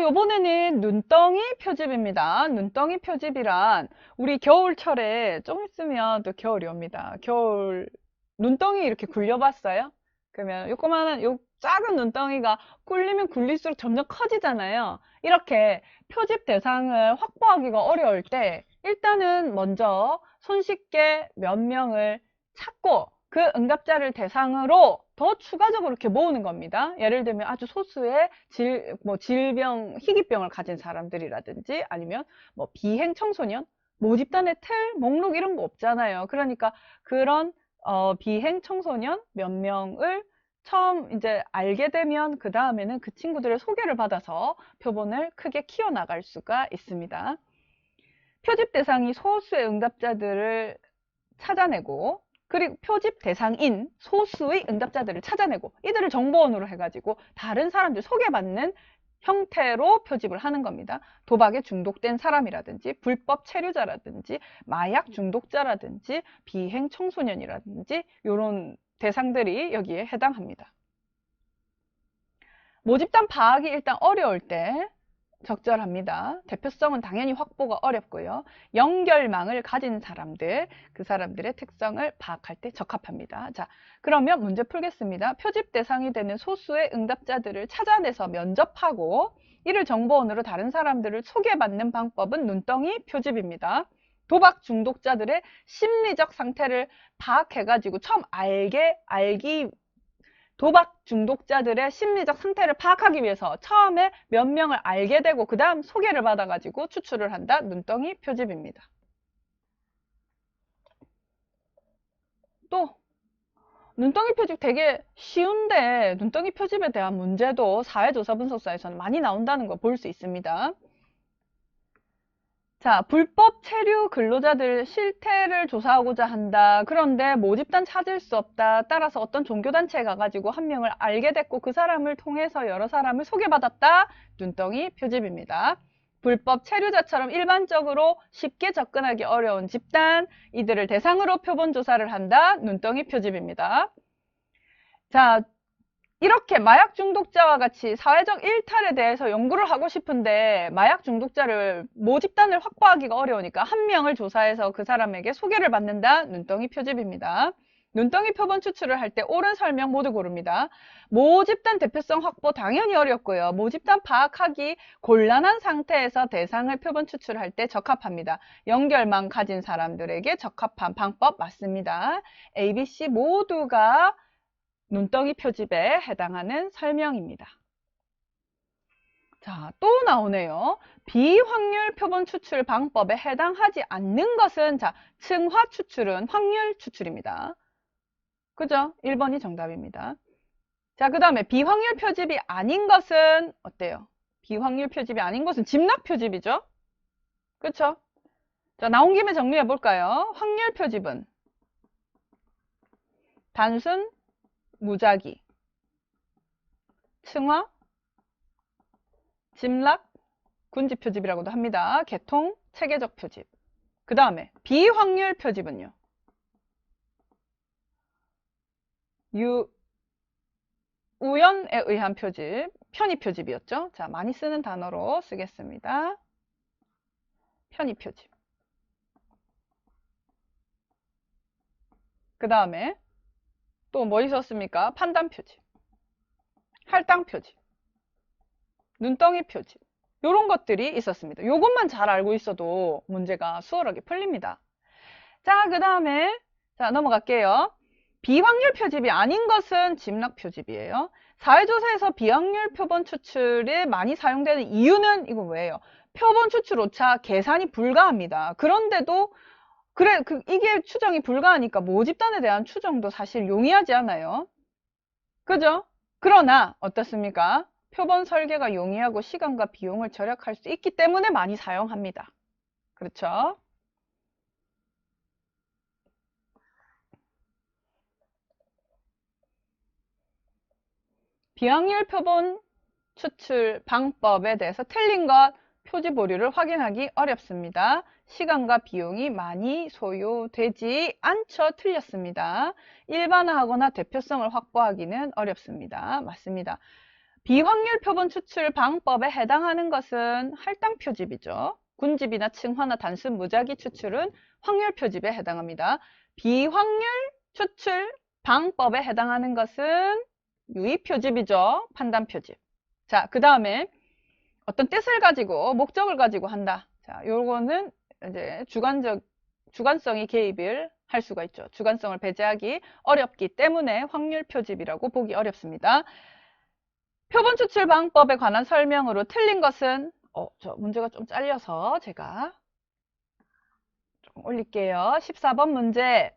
자, 요번에는 눈덩이 표집입니다. 눈덩이 표집이란 우리 겨울철에 좀 있으면 또 겨울이 옵니다. 겨울 눈덩이 이렇게 굴려봤어요? 그러면 요거만한 요 작은 눈덩이가 굴리면 굴릴수록 점점 커지잖아요. 이렇게 표집 대상을 확보하기가 어려울 때 일단은 먼저 손쉽게 몇 명을 찾고 그 응답자를 대상으로 더 추가적으로 이렇게 모으는 겁니다. 예를 들면 아주 소수의 질, 뭐 질병, 희귀병을 가진 사람들이라든지 아니면 뭐 비행 청소년, 모집단의 틀, 목록 이런 거 없잖아요. 그러니까 그런 어, 비행 청소년 몇 명을 처음 이제 알게 되면 그 다음에는 그 친구들의 소개를 받아서 표본을 크게 키워나갈 수가 있습니다. 표집 대상이 소수의 응답자들을 찾아내고 그리고 표집 대상인 소수의 응답자들을 찾아내고 이들을 정보원으로 해가지고 다른 사람들 소개받는 형태로 표집을 하는 겁니다. 도박에 중독된 사람이라든지 불법 체류자라든지 마약 중독자라든지 비행 청소년이라든지 이런 대상들이 여기에 해당합니다. 모집단 파악이 일단 어려울 때 적절합니다. 대표성은 당연히 확보가 어렵고요. 연결망을 가진 사람들, 그 사람들의 특성을 파악할 때 적합합니다. 자, 그러면 문제 풀겠습니다. 표집 대상이 되는 소수의 응답자들을 찾아내서 면접하고 이를 정보원으로 다른 사람들을 소개받는 방법은 눈덩이 표집입니다. 도박 중독자들의 심리적 상태를 파악해가지고 처음 알게, 알기 도박 중독자들의 심리적 상태를 파악하기 위해서 처음에 몇 명을 알게 되고 그 다음 소개를 받아가지고 추출을 한다. 눈덩이 표집입니다. 또 눈덩이 표집 되게 쉬운데 눈덩이 표집에 대한 문제도 사회조사 분석사에서는 많이 나온다는 걸볼수 있습니다. 자, 불법 체류 근로자들 실태를 조사하고자 한다. 그런데 모집단 찾을 수 없다. 따라서 어떤 종교단체에 가가지고 한 명을 알게 됐고 그 사람을 통해서 여러 사람을 소개받았다. 눈덩이 표집입니다. 불법 체류자처럼 일반적으로 쉽게 접근하기 어려운 집단, 이들을 대상으로 표본 조사를 한다. 눈덩이 표집입니다. 자, 이렇게 마약 중독자와 같이 사회적 일탈에 대해서 연구를 하고 싶은데 마약 중독자를 모집단을 확보하기가 어려우니까 한 명을 조사해서 그 사람에게 소개를 받는다. 눈덩이 표집입니다. 눈덩이 표본 추출을 할 때 옳은 설명 모두 고릅니다. 모집단 대표성 확보 당연히 어렵고요. 모집단 파악하기 곤란한 상태에서 대상을 표본 추출할 때 적합합니다. 연결망 가진 사람들에게 적합한 방법 맞습니다. A, B, C 모두가 눈덩이 표집에 해당하는 설명입니다. 자, 또 나오네요. 비확률 표본 추출 방법에 해당하지 않는 것은 자, 층화 추출은 확률 추출입니다. 그죠? 1번이 정답입니다. 자, 그 다음에 비확률 표집이 아닌 것은 어때요? 비확률 표집이 아닌 것은 집락 표집이죠? 그렇죠? 자, 나온 김에 정리해 볼까요? 확률 표집은 단순 무작위, 층화, 짐락, 군지 표집이라고도 합니다. 개통, 체계적 표집. 그 다음에 비확률 표집은요. 유, 우연에 의한 표집, 편의 표집이었죠. 자, 많이 쓰는 단어로 쓰겠습니다. 편의 표집. 그 다음에 또 뭐 있었습니까? 판단 표지, 할당 표지, 눈덩이 표지 이런 것들이 있었습니다. 이것만 잘 알고 있어도 문제가 수월하게 풀립니다. 자, 그 다음에 자 넘어갈게요. 비확률 표집이 아닌 것은 집락 표집이에요. 사회조사에서 비확률 표본 추출이 많이 사용되는 이유는 이거 뭐예요? 표본 추출 오차 계산이 불가합니다. 그런데도 그래, 그, 이게 추정이 불가하니까 모집단에 대한 추정도 사실 용이하지 않아요. 그죠? 그러나, 어떻습니까? 표본 설계가 용이하고 시간과 비용을 절약할 수 있기 때문에 많이 사용합니다. 그렇죠? 비확률 표본 추출 방법에 대해서 틀린 것 표지 보류를 확인하기 어렵습니다. 시간과 비용이 많이 소요되지 않죠. 틀렸습니다. 일반화하거나 대표성을 확보하기는 어렵습니다. 맞습니다. 비확률 표본 추출 방법에 해당하는 것은 할당 표집이죠. 군집이나 층화나 단순 무작위 추출은 확률 표집에 해당합니다. 비확률 추출 방법에 해당하는 것은 유의 표집이죠. 판단 표집. 자, 그 다음에 어떤 뜻을 가지고 목적을 가지고 한다. 자, 요거는 이제 주관적 주관성이 개입을 할 수가 있죠. 주관성을 배제하기 어렵기 때문에 확률 표집이라고 보기 어렵습니다. 표본 추출 방법에 관한 설명으로 틀린 것은 어, 저 문제가 좀 잘려서 제가 좀 올릴게요. 14번 문제.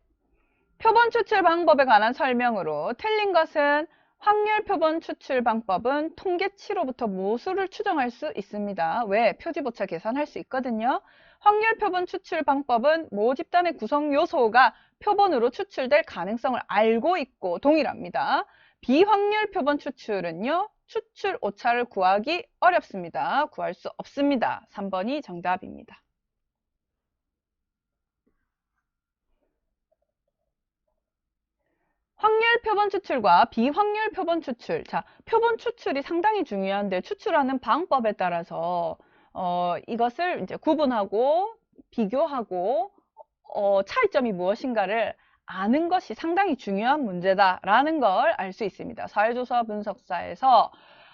표본 추출 방법에 관한 설명으로 틀린 것은 확률 표본 추출 방법은 통계치로부터 모수를 추정할 수 있습니다. 왜? 표지보차 계산할 수 있거든요. 확률 표본 추출 방법은 모 집단의 구성 요소가 표본으로 추출될 가능성을 알고 있고 동일합니다. 비확률 표본 추출은요. 추출 오차를 구하기 어렵습니다. 구할 수 없습니다. 3번이 정답입니다. 확률 표본 추출과 비확률 표본 추출. 자, 표본 추출이 상당히 중요한데 추출하는 방법에 따라서 어, 이것을 이제 구분하고 비교하고 어, 차이점이 무엇인가를 아는 것이 상당히 중요한 문제다라는 걸 알 수 있습니다. 사회조사 분석사에서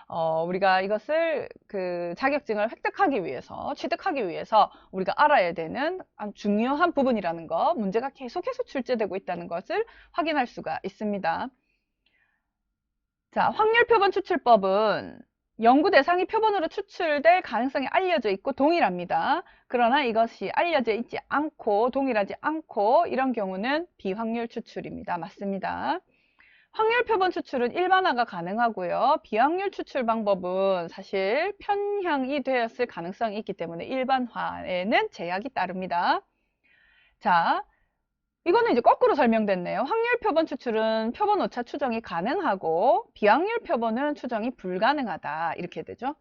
어, 우리가 이것을 그 자격증을 획득하기 위해서, 취득하기 위해서 우리가 알아야 되는 중요한 부분이라는 거, 문제가 계속해서 출제되고 있다는 것을 확인할 수가 있습니다. 자, 확률 표본 추출법은 연구 대상이 표본으로 추출될 가능성이 알려져 있고 동일합니다. 그러나 이것이 알려져 있지 않고 동일하지 않고 이런 경우는 비확률 추출입니다. 맞습니다. 확률 표본 추출은 일반화가 가능하고요. 비확률 추출 방법은 사실 편향이 되었을 가능성이 있기 때문에 일반화에는 제약이 따릅니다. 자, 이거는 이제 거꾸로 설명됐네요. 확률 표본 추출은 표본 오차 추정이 가능하고 비확률 표본은 추정이 불가능하다. 이렇게 되죠.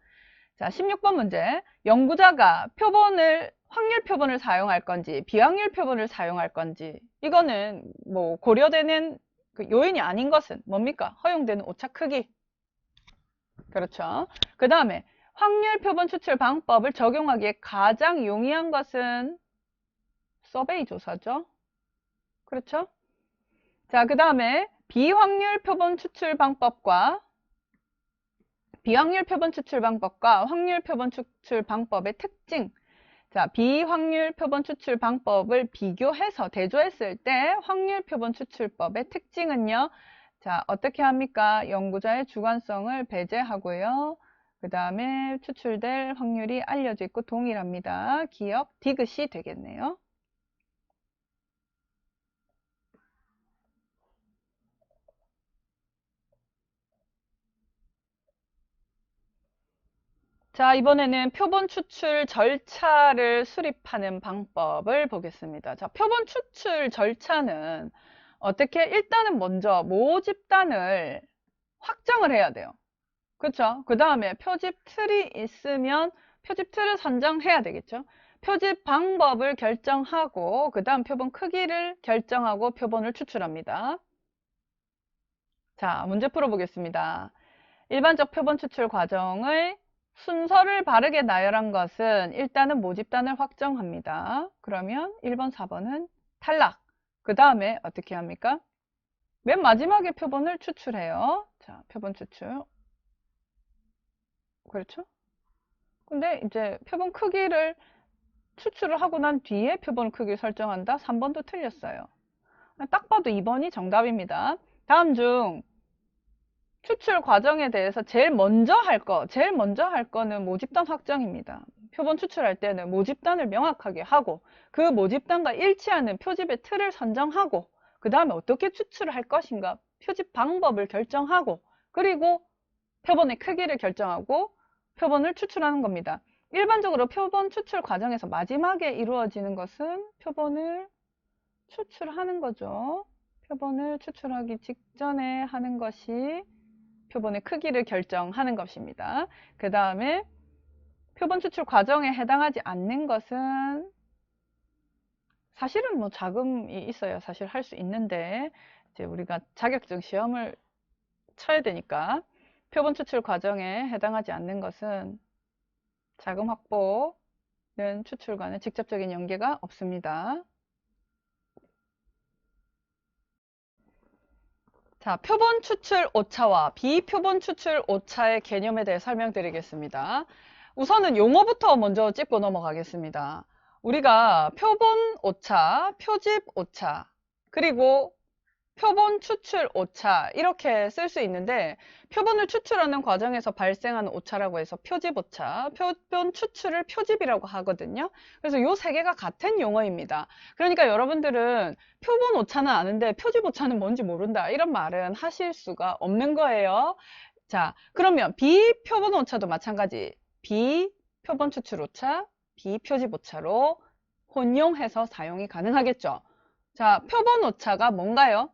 자, 16번 문제. 연구자가 표본을 확률 표본을 사용할 건지 비확률 표본을 사용할 건지 이거는 뭐 고려되는 그 요인이 아닌 것은 뭡니까? 허용되는 오차 크기. 그렇죠. 그 다음에 확률 표본 추출 방법을 적용하기에 가장 용이한 것은 서베이 조사죠. 그렇죠? 자, 그 다음에 비확률 표본 추출 방법과 비확률 표본 추출 방법과 확률 표본 추출 방법의 특징 자, 비확률 표본 추출 방법을 비교해서 대조했을 때 확률 표본 추출법의 특징은요. 자, 어떻게 합니까? 연구자의 주관성을 배제하고요. 그 다음에 추출될 확률이 알려져 있고 동일합니다. 기억 디귿이 되겠네요. 자, 이번에는 표본 추출 절차를 수립하는 방법을 보겠습니다. 자, 표본 추출 절차는 어떻게 일단은 먼저 모집단을 확정을 해야 돼요. 그렇죠? 그 다음에 표집 틀이 있으면 표집 틀을 선정해야 되겠죠. 표집 방법을 결정하고 그 다음 표본 크기를 결정하고 표본을 추출합니다. 자, 문제 풀어보겠습니다. 일반적 표본 추출 과정을 순서를 바르게 나열한 것은 일단은 모집단을 확정합니다. 그러면 1번, 4번은 탈락. 그 다음에 어떻게 합니까? 맨 마지막에 표본을 추출해요. 자, 표본 추출. 그렇죠? 근데 이제 표본 크기를 추출을 하고 난 뒤에 표본 크기를 설정한다? 3번도 틀렸어요. 딱 봐도 2번이 정답입니다. 다음 중 추출 과정에 대해서 제일 먼저 할 거, 제일 먼저 할 거는 모집단 확정입니다. 표본 추출할 때는 모집단을 명확하게 하고 그 모집단과 일치하는 표집의 틀을 선정하고 그 다음에 어떻게 추출을 할 것인가 표집 방법을 결정하고 그리고 표본의 크기를 결정하고 표본을 추출하는 겁니다. 일반적으로 표본 추출 과정에서 마지막에 이루어지는 것은 표본을 추출하는 거죠. 표본을 추출하기 직전에 하는 것이 표본의 크기를 결정하는 것입니다. 그 다음에 표본 추출 과정에 해당하지 않는 것은 사실은 뭐 자금이 있어야 사실 할 수 있는데 이제 우리가 자격증 시험을 쳐야 되니까 표본 추출 과정에 해당하지 않는 것은 자금 확보는 추출과는 직접적인 연계가 없습니다. 자, 표본 추출 오차와 비표본 추출 오차의 개념에 대해 설명드리겠습니다. 우선은 용어부터 먼저 짚고 넘어가겠습니다. 우리가 표본 오차, 표집 오차, 그리고 표본 추출 오차 이렇게 쓸 수 있는데 표본을 추출하는 과정에서 발생하는 오차라고 해서 표집 오차, 표본 추출을 표집이라고 하거든요. 그래서 이세 개가 같은 용어입니다. 그러니까 여러분들은 표본 오차는 아는데 표집 오차는 뭔지 모른다 이런 말은 하실 수가 없는 거예요. 자, 그러면 비표본 오차도 마찬가지. 비표본 추출 오차, 비표집 오차로 혼용해서 사용이 가능하겠죠. 자, 표본 오차가 뭔가요?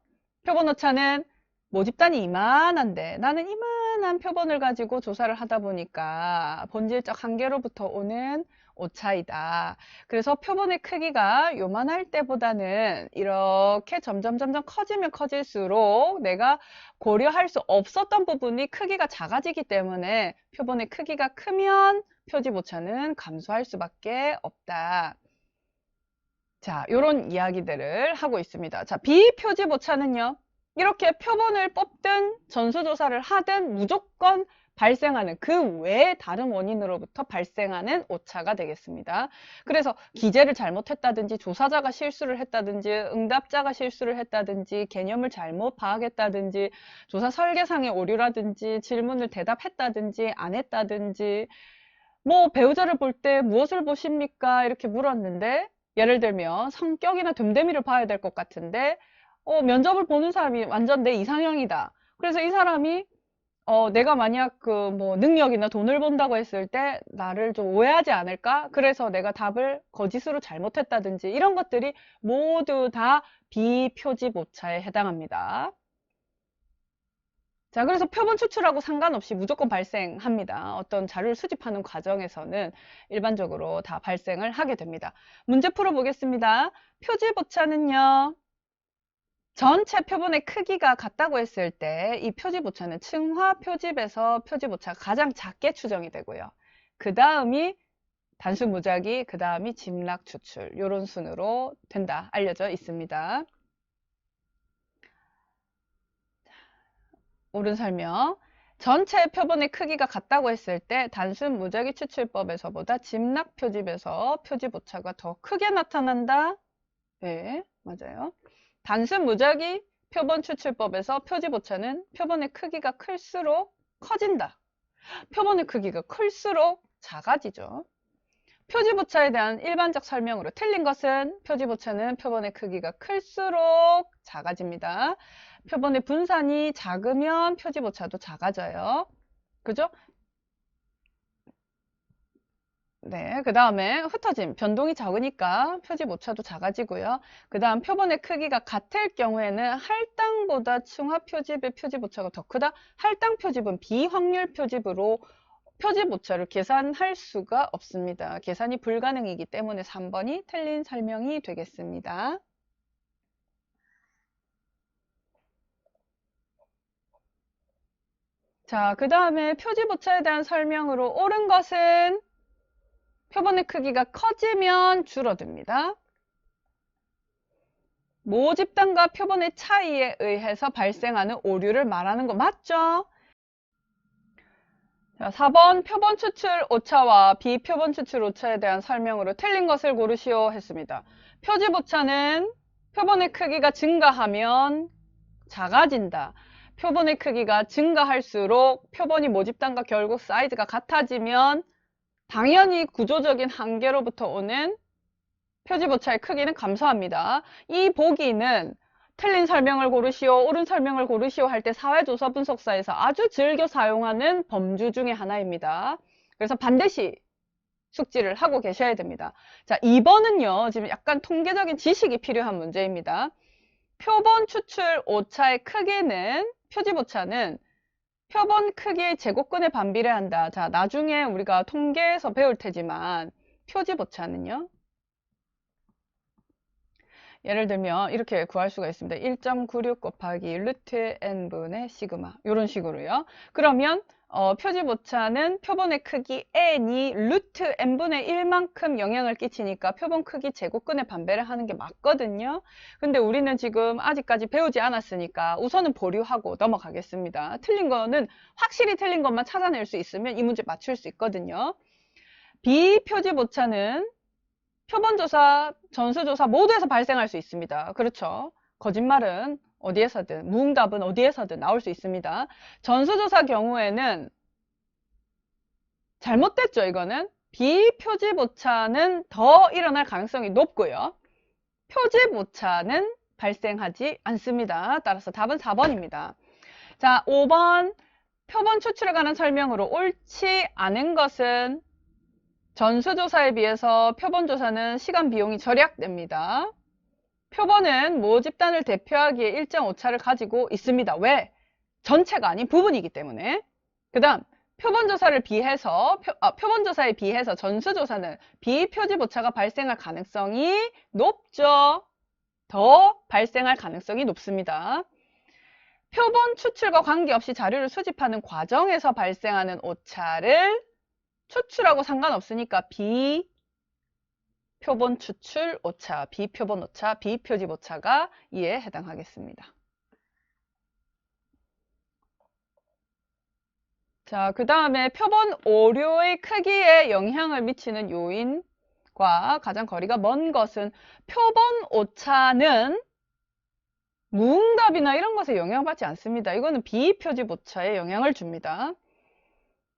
표본 오차는 모집단이 이만한데 나는 이만한 표본을 가지고 조사를 하다 보니까 본질적 한계로부터 오는 오차이다. 그래서 표본의 크기가 요만할 때보다는 이렇게 점점 점점 커지면 커질수록 내가 고려할 수 없었던 부분이 크기가 작아지기 때문에 표본의 크기가 크면 표집 오차는 감소할 수밖에 없다. 자, 요런 이야기들을 하고 있습니다. 자, 비표집 오차는요. 이렇게 표본을 뽑든 전수조사를 하든 무조건 발생하는 그 외의 다른 원인으로부터 발생하는 오차가 되겠습니다. 그래서 기재를 잘못했다든지 조사자가 실수를 했다든지 응답자가 실수를 했다든지 개념을 잘못 파악했다든지 조사 설계상의 오류라든지 질문을 대답했다든지 안 했다든지 뭐 배우자를 볼 때 무엇을 보십니까? 이렇게 물었는데 예를 들면 성격이나 됨됨이를 봐야 될 것 같은데 어, 면접을 보는 사람이 완전 내 이상형이다. 그래서 이 사람이 어, 내가 만약 그 뭐 능력이나 돈을 본다고 했을 때 나를 좀 오해하지 않을까? 그래서 내가 답을 거짓으로 잘못했다든지 이런 것들이 모두 다 비표집 오차에 해당합니다. 자, 그래서 표본 추출하고 상관없이 무조건 발생합니다. 어떤 자료를 수집하는 과정에서는 일반적으로 다 발생을 하게 됩니다. 문제 풀어보겠습니다. 표집 오차는요. 전체 표본의 크기가 같다고 했을 때 이 표집 오차는 층화 표집에서 표집 오차가 가장 작게 추정이 되고요. 그 다음이 단순 무작위, 그 다음이 짐락 추출 이런 순으로 된다 알려져 있습니다. 옳은 설명. 전체 표본의 크기가 같다고 했을 때 단순 무작위 추출법에서보다 짐락 표집에서 표집 오차가 더 크게 나타난다. 네, 맞아요. 단순 무작위 표본 추출법에서 표집 오차는 표본의 크기가 클수록 커진다. 표본의 크기가 클수록 작아지죠. 표집 오차에 대한 일반적 설명으로 틀린 것은 표집 오차는 표본의 크기가 클수록 작아집니다. 표본의 분산이 작으면 표집 오차도 작아져요. 그죠? 네, 그 다음에 흩어짐, 변동이 적으니까 표집 오차도 작아지고요. 그 다음 표본의 크기가 같을 경우에는 할당보다 층화 표집의 표집 오차가 더 크다. 할당 표집은 비확률 표집으로 표집 오차를 계산할 수가 없습니다. 계산이 불가능이기 때문에 3번이 틀린 설명이 되겠습니다. 자, 그 다음에 표집 오차에 대한 설명으로 옳은 것은 표본의 크기가 커지면 줄어듭니다. 모집단과 표본의 차이에 의해서 발생하는 오류를 말하는 거 맞죠? 자, 4번 표본 추출 오차와 비표본 추출 오차에 대한 설명으로 틀린 것을 고르시오 했습니다. 표집 오차는 표본의 크기가 증가하면 작아진다. 표본의 크기가 증가할수록 표본이 모집단과 결국 사이즈가 같아지면 당연히 구조적인 한계로부터 오는 표집 오차의 크기는 감소합니다. 이 보기는 틀린 설명을 고르시오, 옳은 설명을 고르시오 할 때 사회조사 분석사에서 아주 즐겨 사용하는 범주 중의 하나입니다. 그래서 반드시 숙지를 하고 계셔야 됩니다. 자, 2번은요, 지금 약간 통계적인 지식이 필요한 문제입니다. 표본 추출 오차의 크기는, 표집 오차는 표본 크기의 제곱근에 반비례 한다. 자, 나중에 우리가 통계에서 배울 테지만, 표집 오차는요, 예를 들면 이렇게 구할 수가 있습니다. 1.96 곱하기 루트 n분의 시그마 이런 식으로요. 그러면 어, 표집 오차는 표본의 크기 n이 루트 n분의 1만큼 영향을 끼치니까 표본 크기 제곱근의 반배를 하는 게 맞거든요. 근데 우리는 지금 아직까지 배우지 않았으니까 우선은 보류하고 넘어가겠습니다. 틀린 거는 확실히 틀린 것만 찾아낼 수 있으면 이 문제 맞출 수 있거든요. 비표집 오차는 표본조사, 전수조사 모두에서 발생할 수 있습니다. 그렇죠. 거짓말은 어디에서든, 무응답은 어디에서든 나올 수 있습니다. 전수조사 경우에는 잘못됐죠, 이거는. 비표집 오차는 더 일어날 가능성이 높고요. 표집 오차는 발생하지 않습니다. 따라서 답은 4번입니다. 자, 5번 표본 추출에 관한 설명으로 옳지 않은 것은 전수조사에 비해서 표본조사는 시간 비용이 절약됩니다. 표본은 모 집단을 대표하기에 일정 오차를 가지고 있습니다. 왜? 전체가 아닌 부분이기 때문에. 그 다음 표본조사를 비해서 표, 아, 표본조사에 비해서 전수조사는 비표집 오차가 발생할 가능성이 높죠. 더 발생할 가능성이 높습니다. 표본 추출과 관계없이 자료를 수집하는 과정에서 발생하는 오차를 추출하고 상관없으니까 비 표본 추출 오차, 비표본 오차, 비표집 오차가 이에 해당하겠습니다. 자, 그 다음에 표본 오류의 크기에 영향을 미치는 요인과 가장 거리가 먼 것은 표본 오차는 무응답이나 이런 것에 영향받지 않습니다. 이거는 비표집 오차에 영향을 줍니다.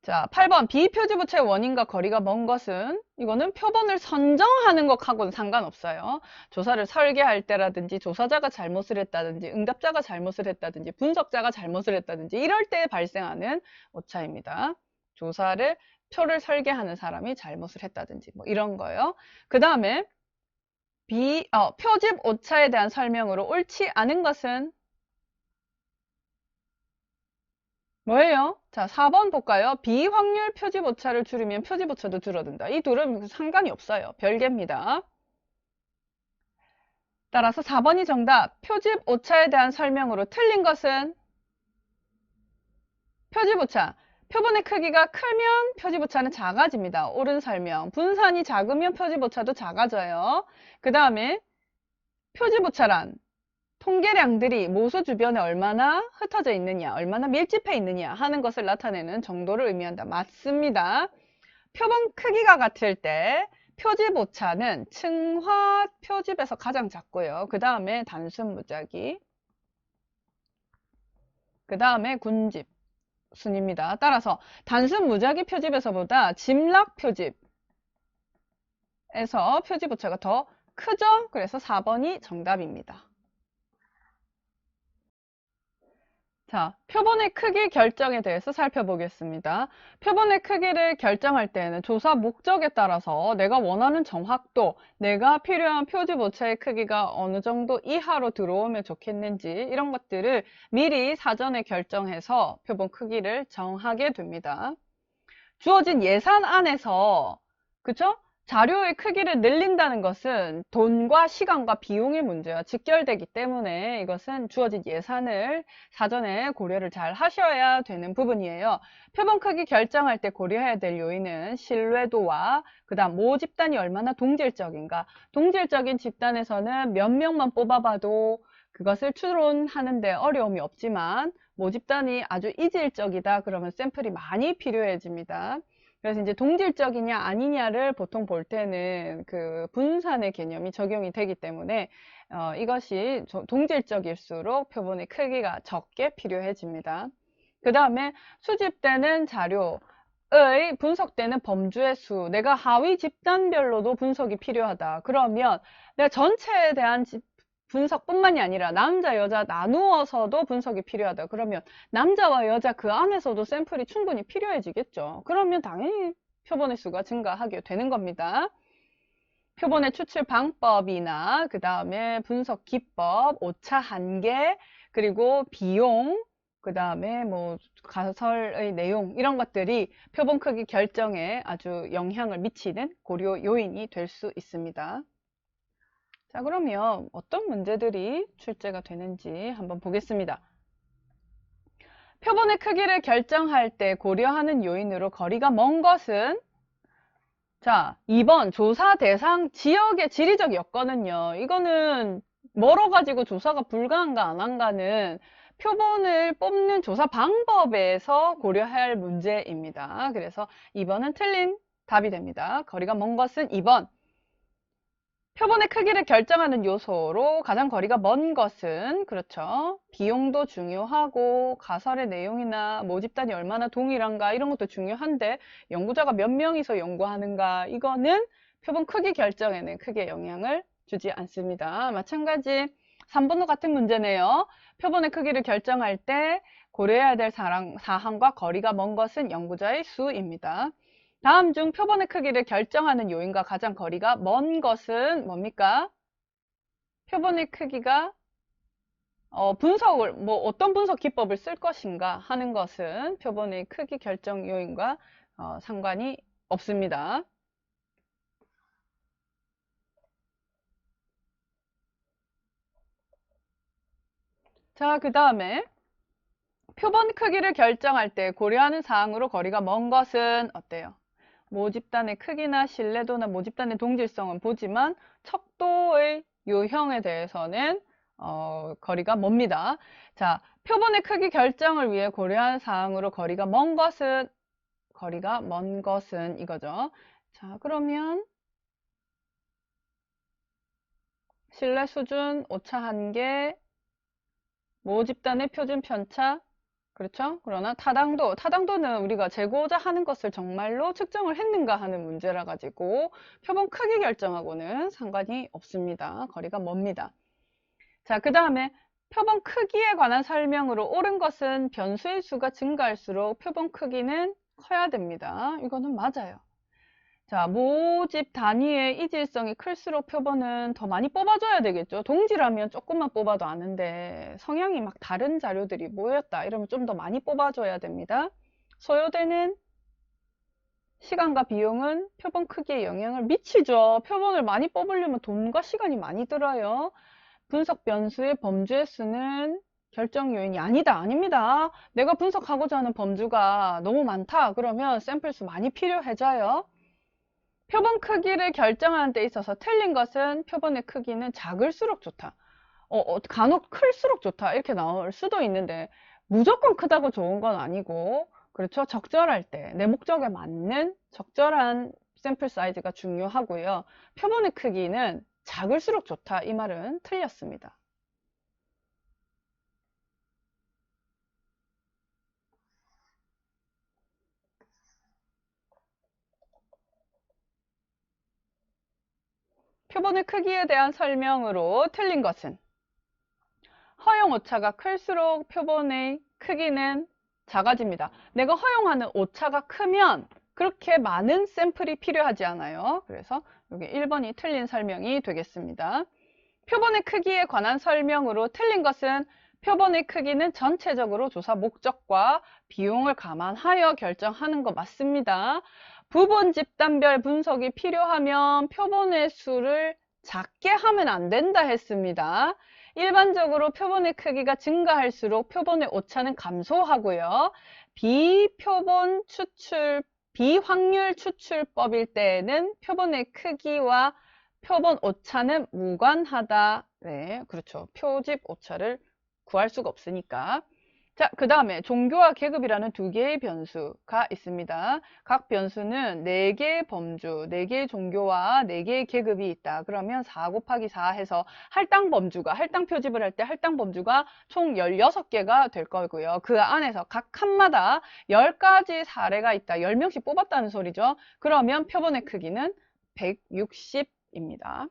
자, 8번 비표지 부채의 원인과 거리가 먼 것은 이거는 표본을 선정하는 것하고는 상관없어요. 조사를 설계할 때라든지 조사자가 잘못을 했다든지 응답자가 잘못을 했다든지 분석자가 잘못을 했다든지 이럴 때 발생하는 오차입니다. 조사를 표를 설계하는 사람이 잘못을 했다든지 뭐 이런 거요. 그 다음에 비, 어, 표집 오차에 대한 설명으로 옳지 않은 것은 뭐예요? 자, 4번 볼까요? 비확률 표집 오차를 줄이면 표집 오차도 줄어든다. 이 둘은 상관이 없어요. 별개입니다. 따라서 4번이 정답. 표집 오차에 대한 설명으로 틀린 것은 표집 오차. 표본의 크기가 크면 표집 오차는 작아집니다. 옳은 설명. 분산이 작으면 표집 오차도 작아져요. 그 다음에 표집 오차란 통계량들이 모수 주변에 얼마나 흩어져 있느냐, 얼마나 밀집해 있느냐 하는 것을 나타내는 정도를 의미한다. 맞습니다. 표본 크기가 같을 때 표집 오차는 층화 표집에서 가장 작고요. 그 다음에 단순 무작위, 그 다음에 군집 순입니다. 따라서 단순 무작위 표집에서보다 짐락 표집에서 표집 오차가 더 크죠? 그래서 4번이 정답입니다. 자, 표본의 크기 결정에 대해서 살펴보겠습니다. 표본의 크기를 결정할 때는 조사 목적에 따라서 내가 원하는 정확도, 내가 필요한 표집 오차의 크기가 어느 정도 이하로 들어오면 좋겠는지 이런 것들을 미리 사전에 결정해서 표본 크기를 정하게 됩니다. 주어진 예산 안에서 그쵸? 자료의 크기를 늘린다는 것은 돈과 시간과 비용의 문제와 직결되기 때문에 이것은 주어진 예산을 사전에 고려를 잘 하셔야 되는 부분이에요. 표본 크기 결정할 때 고려해야 될 요인은 신뢰도와 그 다음 모 집단이 얼마나 동질적인가 동질적인 집단에서는 몇 명만 뽑아봐도 그것을 추론하는데 어려움이 없지만 모 집단이 아주 이질적이다 그러면 샘플이 많이 필요해집니다. 그래서 이제 동질적이냐 아니냐를 보통 볼 때는 그 분산의 개념이 적용이 되기 때문에 어, 이것이 동질적일수록 표본의 크기가 적게 필요해집니다. 그 다음에 수집되는 자료 의 분석되는 범주의 수, 내가 하위 집단별로도 분석이 필요하다. 그러면 내가 전체에 대한 집, 분석뿐만이 아니라 남자, 여자 나누어서도 분석이 필요하다. 그러면 남자와 여자 그 안에서도 샘플이 충분히 필요해지겠죠. 그러면 당연히 표본의 수가 증가하게 되는 겁니다. 표본의 추출 방법이나 그 다음에 분석 기법, 오차 한계, 그리고 비용, 그 다음에 뭐 가설의 내용 이런 것들이 표본 크기 결정에 아주 영향을 미치는 고려 요인이 될 수 있습니다. 자, 그러면 어떤 문제들이 출제가 되는지 한번 보겠습니다. 표본의 크기를 결정할 때 고려하는 요인으로 거리가 먼 것은 자, 2번 조사 대상 지역의 지리적 여건은요. 이거는 멀어가지고 조사가 불가한가 안 한가는 표본을 뽑는 조사 방법에서 고려할 문제입니다. 그래서 2번은 틀린 답이 됩니다. 거리가 먼 것은 2번. 표본의 크기를 결정하는 요소로 가장 거리가 먼 것은 그렇죠. 비용도 중요하고 가설의 내용이나 모집단이 얼마나 동일한가 이런 것도 중요한데 연구자가 몇 명이서 연구하는가 이거는 표본 크기 결정에는 크게 영향을 주지 않습니다. 마찬가지 3번도 같은 문제네요. 표본의 크기를 결정할 때 고려해야 될 사항, 사항과 거리가 먼 것은 연구자의 수입니다. 다음 중 표본의 크기를 결정하는 요인과 가장 거리가 먼 것은 뭡니까? 표본의 크기가 어, 분석을 뭐 어떤 분석 기법을 쓸 것인가 하는 것은 표본의 크기 결정 요인과 어, 상관이 없습니다. 자, 그 다음에 표본 크기를 결정할 때 고려하는 사항으로 거리가 먼 것은 어때요? 모집단의 크기나 신뢰도나 모집단의 동질성은 보지만 척도의 유형에 대해서는 어, 거리가 멉니다. 자, 표본의 크기 결정을 위해 고려한 사항으로 거리가 먼 것은 거리가 먼 것은 이거죠. 자, 그러면 신뢰 수준 오차 한계 모집단의 표준 편차 그렇죠? 그러나 타당도, 타당도는 우리가 재고자 하는 것을 정말로 측정을 했는가 하는 문제라 가지고 표본 크기 결정하고는 상관이 없습니다. 거리가 멉니다. 자, 그 다음에 표본 크기에 관한 설명으로 옳은 것은 변수의 수가 증가할수록 표본 크기는 커야 됩니다. 이거는 맞아요. 자, 모집 단위의 이질성이 클수록 표본은 더 많이 뽑아줘야 되겠죠. 동지라면 조금만 뽑아도 아는데 성향이 막 다른 자료들이 모였다. 이러면 좀 더 많이 뽑아줘야 됩니다. 소요되는 시간과 비용은 표본 크기에 영향을 미치죠. 표본을 많이 뽑으려면 돈과 시간이 많이 들어요. 분석 변수의 범주의 수는 결정 요인이 아니다. 아닙니다. 내가 분석하고자 하는 범주가 너무 많다. 그러면 샘플 수 많이 필요해져요. 표본 크기를 결정하는 데 있어서 틀린 것은 표본의 크기는 작을수록 좋다. 어, 어, 간혹 클수록 좋다. 이렇게 나올 수도 있는데 무조건 크다고 좋은 건 아니고 그렇죠. 적절할 때 내 목적에 맞는 적절한 샘플 사이즈가 중요하고요. 표본의 크기는 작을수록 좋다. 이 말은 틀렸습니다. 표본의 크기에 대한 설명으로 틀린 것은 허용 오차가 클수록 표본의 크기는 작아집니다. 내가 허용하는 오차가 크면 그렇게 많은 샘플이 필요하지 않아요. 그래서 여기 1번이 틀린 설명이 되겠습니다. 표본의 크기에 관한 설명으로 틀린 것은 표본의 크기는 전체적으로 조사 목적과 비용을 감안하여 결정하는 거 맞습니다. 부분 집단별 분석이 필요하면 표본의 수를 작게 하면 안 된다 했습니다. 일반적으로 표본의 크기가 증가할수록 표본의 오차는 감소하고요. 비표본 추출, 비확률 추출법일 때에는 표본의 크기와 표본 오차는 무관하다. 네, 그렇죠. 표집 오차를 구할 수가 없으니까. 자, 그 다음에 종교와 계급이라는 두 개의 변수가 있습니다. 각 변수는 네 개의 범주, 네 개의 종교와 네 개의 계급이 있다. 그러면 4 곱하기 4 해서 할당 범주가, 할당 표집을 할 때 할당 범주가 총 16개가 될 거고요. 그 안에서 각 칸마다 10가지 사례가 있다. 10명씩 뽑았다는 소리죠. 그러면 표본의 크기는 160입니다.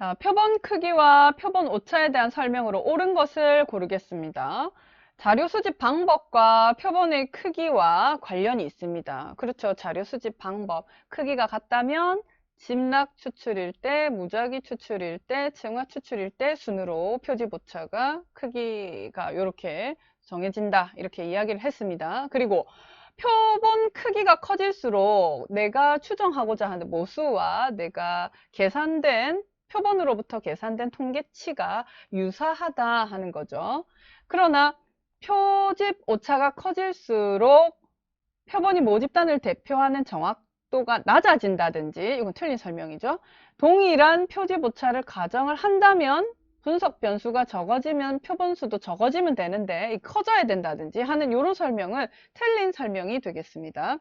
자, 표본 크기와 표본 오차에 대한 설명으로 옳은 것을 고르겠습니다. 자료 수집 방법과 표본의 크기와 관련이 있습니다. 그렇죠. 자료 수집 방법. 크기가 같다면 집락 추출일 때, 무작위 추출일 때, 층화 추출일 때 순으로 표집 오차가 크기가 이렇게 정해진다. 이렇게 이야기를 했습니다. 그리고 표본 크기가 커질수록 내가 추정하고자 하는 모수와 내가 계산된 표본으로부터 계산된 통계치가 유사하다 하는 거죠. 그러나 표집 오차가 커질수록 표본이 모집단을 대표하는 정확도가 낮아진다든지 이건 틀린 설명이죠. 동일한 표집 오차를 가정을 한다면 분석 변수가 적어지면 표본수도 적어지면 되는데 커져야 된다든지 하는 이런 설명은 틀린 설명이 되겠습니다.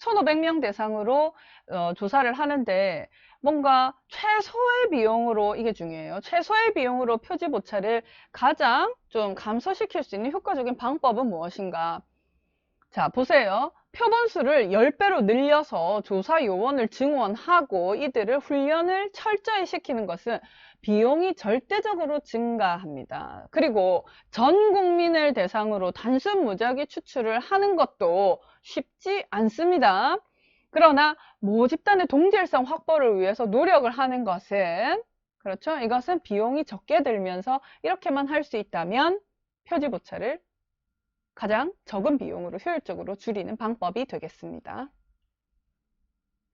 1500명 대상으로 어, 조사를 하는데 뭔가 최소의 비용으로 이게 중요해요. 최소의 비용으로 표집 오차를 가장 좀 감소시킬 수 있는 효과적인 방법은 무엇인가? 자, 보세요. 표본수를 10배로 늘려서 조사 요원을 증원하고 이들을 훈련을 철저히 시키는 것은 비용이 절대적으로 증가합니다. 그리고 전 국민을 대상으로 단순 무작위 추출을 하는 것도 쉽지 않습니다. 그러나 모집단의 동질성 확보를 위해서 노력을 하는 것은 그렇죠. 이것은 비용이 적게 들면서 이렇게만 할 수 있다면 표집 오차를 가장 적은 비용으로 효율적으로 줄이는 방법이 되겠습니다.